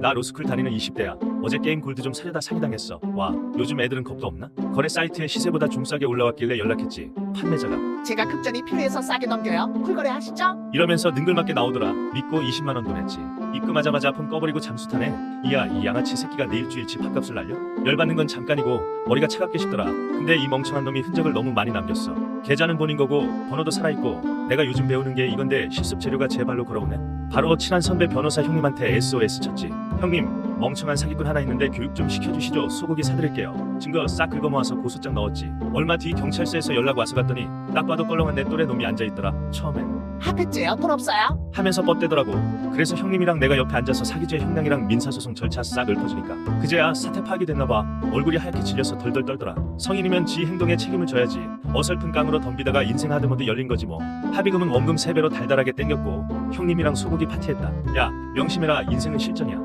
나 로스쿨 다니는 20대야. 어제 게임 골드 좀 사려다 사기당했어. 와, 요즘 애들은 겁도 없나? 거래 사이트에 시세보다 좀 싸게 올라왔길래 연락했지. 판매자가. 제가 급전이 필요해서 싸게 넘겨요. 쿨거래 하시죠? 이러면서 능글맞게 나오더라. 믿고 20만 원 보냈지. 입금하자마자 폰 꺼버리고 잠수 타네. 이야 이 양아치 새끼가 내 일주일치 밥값을 날려? 열받는 건 잠깐이고 머리가 차갑게 식더라. 근데 이 멍청한 놈이 흔적을 너무 많이 남겼어. 계좌는 본인 거고 번호도 살아있고 내가 요즘 배우는 게 이건데 실습 재료가 제 발로 걸어오네. 바로 친한 선배 변호사 형님한테 SOS 쳤지. 형님 멍청한 사기꾼 하나 있는데 교육 좀 시켜주시죠. 소고기 사드릴게요. 증거 싹 긁어 모아서 고소장 넣었지. 얼마 뒤 경찰서에서 연락 와서 갔더니 딱 봐도 껄렁한 내 또래 놈이 앉아있더라. 처음엔. 핫팩지예요. 돈 없어요? 하면서 뻗대더라고. 그래서 형님이랑 내가 옆에 앉아서 사기죄 형량이랑 민사소송 절차 싹 읊어주니까 그제야 사태 파악이 됐나봐. 얼굴이 하얗게 질려서 덜덜 떨더라. 성인이면 지 행동에 책임을 져야지. 어설픈 깡으로 덤비다가 인생 하드모드 열린 거지 뭐. 합의금은 원금 3배로 달달하게 땡겼고 형님이랑 소고기 파티했다. 야 명심해라 인생은 실전이야.